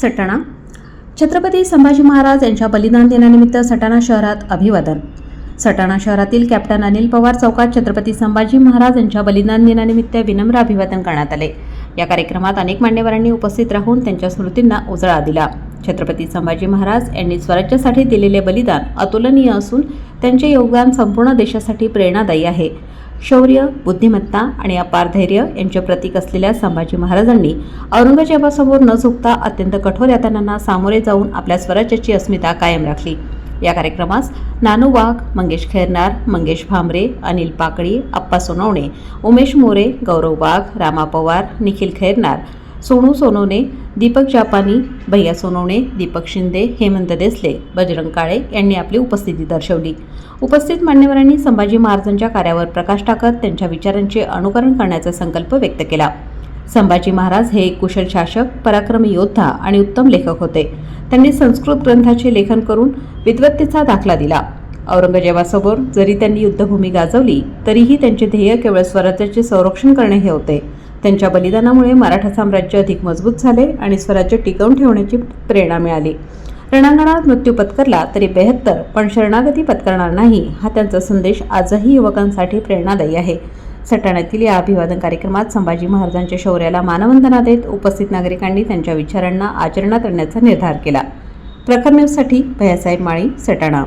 सटाणा. छत्रपती संभाजी महाराज यांच्या बलिदान दिनानिमित्त सटाणा शहरात अभिवादन. सटाणा शहरातील कॅप्टन अनिल पवार चौकात छत्रपती संभाजी महाराज यांच्या बलिदान दिनानिमित्त विनम्र अभिवादन करण्यात आले. या कार्यक्रमात अनेक मान्यवरांनी उपस्थित राहून त्यांच्या स्मृतींना उजाळा दिला. छत्रपती संभाजी महाराज यांनी स्वराज्यासाठी दिलेले बलिदान अतुलनीय असून त्यांचे योगदान संपूर्ण देशासाठी प्रेरणादायी आहे. शौर्य बुद्धिमत्ता आणि अपार धैर्य यांचे प्रतीक असलेल्या संभाजी महाराजांनी औरंगजेबासमोर न झुकता अत्यंत कठोर यातनांना सामोरे जाऊन आपल्या स्वराज्याची अस्मिता कायम राखली. या कार्यक्रमास नानू वाघ मंगेश खैरनार मंगेश भांबरे अनिल पाकळी अप्पा सोनवणे उमेश मोरे गौरव वाघ रामा पवार निखिल खैरनार सोनू सोनवणे दीपक जापानी भैया सोनवणे दीपक शिंदे हेमंत देसले बजरंग काळे यांनी आपली उपस्थिती दर्शवली. उपस्थित मान्यवरांनी संभाजी महाराजांच्या कार्यावर प्रकाश टाकत त्यांच्या विचारांचे अनुकरण करण्याचा संकल्प व्यक्त केला. संभाजी महाराज हे एक कुशल शासक पराक्रमी योद्धा आणि उत्तम लेखक होते. त्यांनी संस्कृत ग्रंथाचे लेखन करून विद्वत्तेचा दाखला दिला. औरंगजेबासमोर जरी त्यांनी युद्धभूमी गाजवली तरीही त्यांचे ध्येय केवळ स्वराज्याचे संरक्षण करणे हे होते. त्यांच्या बलिदानामुळे मराठा साम्राज्य अधिक मजबूत झाले आणि स्वराज्य टिकवून ठेवण्याची प्रेरणा मिळाली. रणांगणात मृत्यू पत्करला तरी बेहत्तर पण शरणागती पत्करणार नाही हा त्यांचा संदेश आजही युवकांसाठी प्रेरणादायी आहे. सटाण्यातील या अभिवादन कार्यक्रमात संभाजी महाराजांच्या शौर्याला मानवंदना देत उपस्थित नागरिकांनी त्यांच्या विचारांना आचरणात आणण्याचा निर्धार केला. प्रखर न्यूजसाठी भैयासाहेब माळी सटाणा.